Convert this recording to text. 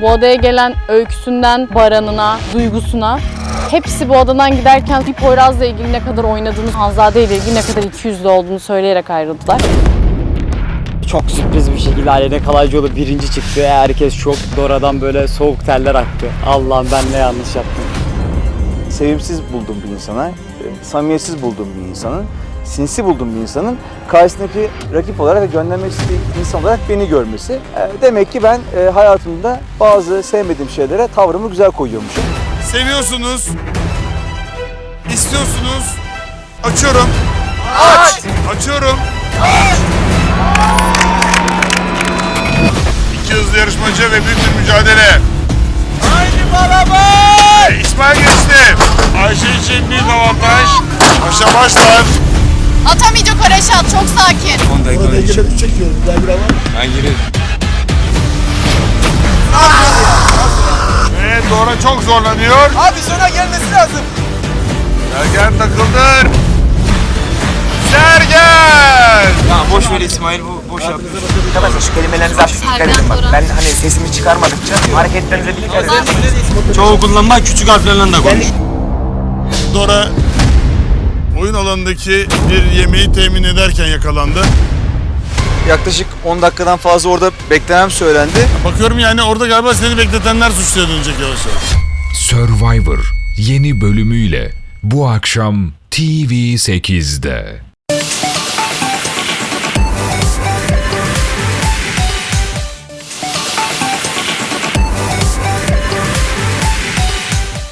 Bu adaya gelen öyküsünden baranına, duygusuna hepsi bu adadan giderken bir Poyraz'la ilgili ne kadar oynadığını, Hanzade ile ilgili ne kadar ikiyüzlü olduğunu söyleyerek ayrıldılar. Çok sürpriz bir şekilde Aleyna Kalaycıoğlu birinci çıktı. Herkes çok Dora'dan böyle soğuk teller aktı. Allah'ım ben ne yanlış yaptım. Sevimsiz bulduğum bir insana, e, samimiyetsiz bulduğum bir insanın, sinsi bulduğum bir insanın karşısındaki rakip olarak ve göndermek istediği insan olarak beni görmesi. E, Demek ki ben e, hayatımda bazı sevmediğim şeylere tavrımı güzel koyuyormuşum. Seviyorsunuz. İstiyorsunuz. Açıyorum. Aç. Açıyorum. İki hızlı yarışmacı ve büyük bir mücadele. Başlar. Atamayacak o Reşat, çok sakin. 10 dakika önce. Ben girerim. Evet Dora çok zorlanıyor. Abi sona gelmesi lazım. Sergen takıldı. Sergen! Tamam boş ver İsmail bu boş yapıyor. Arkadaşlar şu kelimelerinize hafif dikkat edin bak. Ben hani sesimi çıkarmadıkça hareketlerinize dikkat edin. Çoğu kullanma küçük harflerle de konuş. Dora oyun alanındaki bir yemeği temin ederken yakalandı. Yaklaşık 10 dakikadan fazla orada beklemem söylendi. Bakıyorum yani orada galiba seni bekletenler suçluya dönecek yavaş yavaş. Survivor yeni bölümüyle bu akşam TV8'de.